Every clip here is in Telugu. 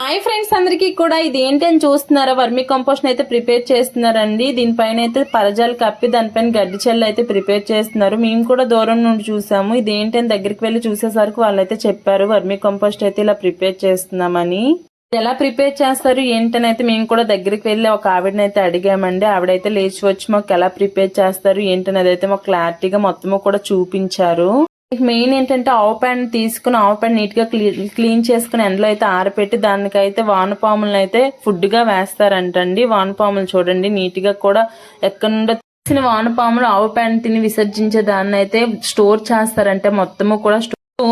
హాయ్ ఫ్రెండ్స్ అందరికీ కూడా ఇది ఏంటి అని చూస్తున్నారా? వర్మి కంపోస్ట్ అయితే ప్రిపేర్ చేస్తున్నారండి. దీనిపైన అయితే పరజాలు కప్పి దానిపైన గడ్డి చెల్లు అయితే ప్రిపేర్ చేస్తున్నారు. మేము కూడా దూరం నుండి చూసాము. ఇది ఏంటి అని దగ్గరికి వెళ్ళి చూసేసరికి వాళ్ళైతే చెప్పారు వర్మి కంపోస్ట్ అయితే ఇలా ప్రిపేర్ చేస్తున్నామని. ఎలా ప్రిపేర్ చేస్తారు? ఏంటని అయితే మేము కూడా దగ్గరికి వెళ్ళి ఒక ఆవిడని అయితే అడిగామండి. ఆవిడైతే లేచి వచ్చి మాకు ఎలా ప్రిపేర్ చేస్తారు? ఏంటనేది అయితే మాకు క్లారిటీగా మొత్తము కూడా చూపించారు. మెయిన్ ఏంటంటే ఆవు పేడ తీసుకుని ఆవు పేడ నీట్గా క్లీన్ చేసుకుని ఎండలో అయితే ఆరపెట్టి దానికైతే వానపాములను అయితే ఫుడ్గా వేస్తారంటండి. వానపాములు చూడండి నీట్గా కూడా ఎక్కడ నుండో తీసిన వానపాములు ఆవు పేడ తిని విసర్జించే దాన్ని అయితే స్టోర్ చేస్తారంటే మొత్తము కూడా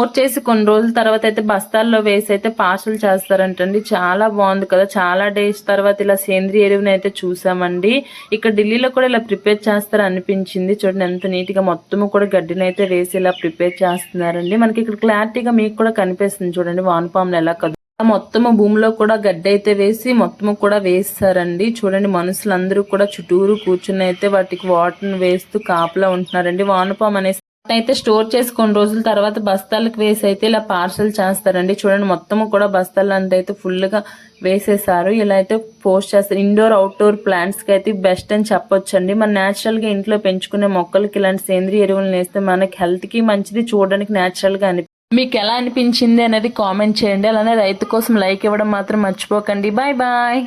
స్టోర్ చేసి కొన్ని రోజుల తర్వాత అయితే బస్తాల్లో వేసి అయితే పార్సల్ చేస్తారంటండి. చాలా బాగుంది కదా. చాలా డేస్ తర్వాత ఇలా సేంద్రియ ఎరువుని అయితే చూసామండి. ఇక్కడ ఢిల్లీలో కూడా ఇలా ప్రిపేర్ చేస్తారు అనిపించింది. చూడండి ఎంత నీట్గా మొత్తము కూడా గడ్డిని అయితే వేసి ఇలా ప్రిపేర్ చేస్తున్నారండి. మనకి ఇక్కడ క్లారిటీగా మీకు కూడా కనిపిస్తుంది చూడండి. వానపాములు ఎలా కదా మొత్తము భూమిలో కూడా గడ్డి అయితే వేసి మొత్తము కూడా వేస్తారండి. చూడండి మనుషులందరూ కూడా చుట్టూరు కూర్చుని అయితే వాటికి వాటర్ వేస్తూ కాపలా ఉంటున్నారండి. వానపాము అనేసి అయితే స్టోర్ చేసి కొన్ని రోజుల తర్వాత బస్తాలకు వేసి అయితే ఇలా పార్సల్ చేస్తారండి. చూడండి మొత్తము కూడా బస్తాలు అంతా అయితే ఫుల్గా వేసేసారు. ఇలా అయితే పోస్ట్ చేస్తారు. ఇండోర్ అవుట్డోర్ ప్లాంట్స్కి అయితే బెస్ట్ అని చెప్పొచ్చండి. మన నేచురల్గా ఇంట్లో పెంచుకునే మొక్కలకి ఇలాంటి సేంద్రియ ఎరువులను వేస్తే మనకి హెల్త్కి మంచిది చూడడానికి నేచురల్గా అనిపి మీకు ఎలా అనిపించింది అనేది కామెంట్ చేయండి. అలానే రైతు కోసం లైక్ ఇవ్వడం మాత్రం మర్చిపోకండి. Bye bye